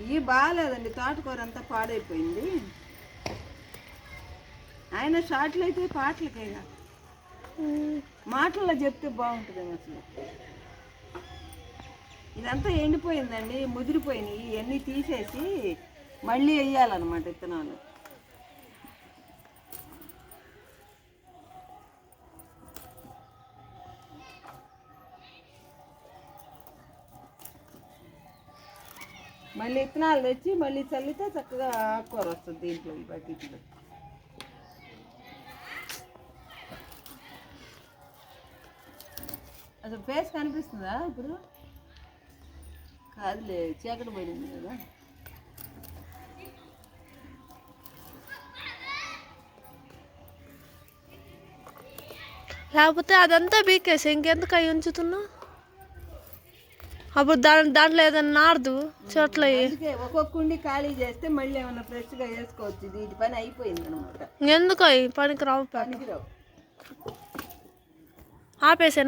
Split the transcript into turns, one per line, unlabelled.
ఇవి బాగాలేదండి తోటకూర అంతా పాడైపోయింది. ఆయన షార్ట్లు అయితే పాటలకేగా మాటల్లో చెప్తే బాగుంటుంది అసలు. ఇదంతా ఎండిపోయిందండి ముదిరిపోయినాయి ఇవన్నీ తీసేసి మళ్ళీ వేయాలన్నమాట విత్తనాలు మళ్ళీ విత్తనాలు తెచ్చి మళ్ళీ చల్లితే చక్కగా ఆకుకూర వస్తుంది దీంట్లో ఈ బకెట్లో. అసలు ఫేస్ కనిపిస్తుందా ఇప్పుడు? కాదులే చీకటి పడింది కదా.
లేకపోతే అదంతా బీకేసి ఇంకెందుకు అవి ఉంచుతున్నావు? అప్పుడు దాని దాంట్లో ఏదైనా నారదు చెట్లు అయ్యి
అందుకే ఒక్కొక్క కుండి ఖాళీ చేస్తే మళ్ళీ ఏమన్నా ఫ్రెష్గా వేసుకోవచ్చు. ఇది పని అయిపోయింది అనమాట
ఎందుకు పనికి రావు
పనికిరావు.
ఆపేసేనా?